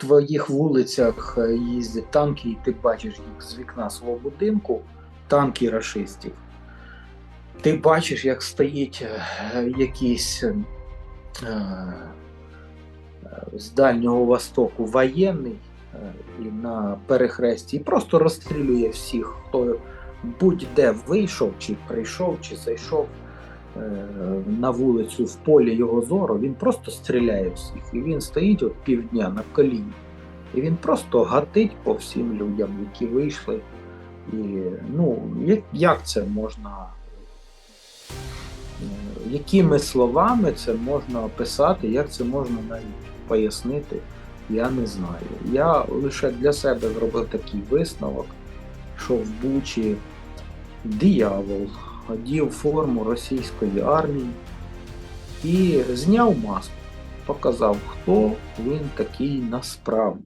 твоїх вулицях е, їздять танки, і ти бачиш їх з вікна свого будинку, танки рашистів. Ти бачиш, як стоїть е, якийсь е, з Дальнього Востоку воєнний і на перехресті, і просто розстрілює всіх, хто будь-де вийшов, чи прийшов, чи зайшов на вулицю в полі його зору, він просто стріляє всіх. І він стоїть от півдня на коліні. І він просто гатить по всім людям, які вийшли. І ну, як, як це можна? е, Якими словами це можна описати, як це можна навіть пояснити, я не знаю. Я лише для себе зробив такий висновок, що в Бучі диявол одів форму російської армії і зняв маску, показав, хто він такий насправді.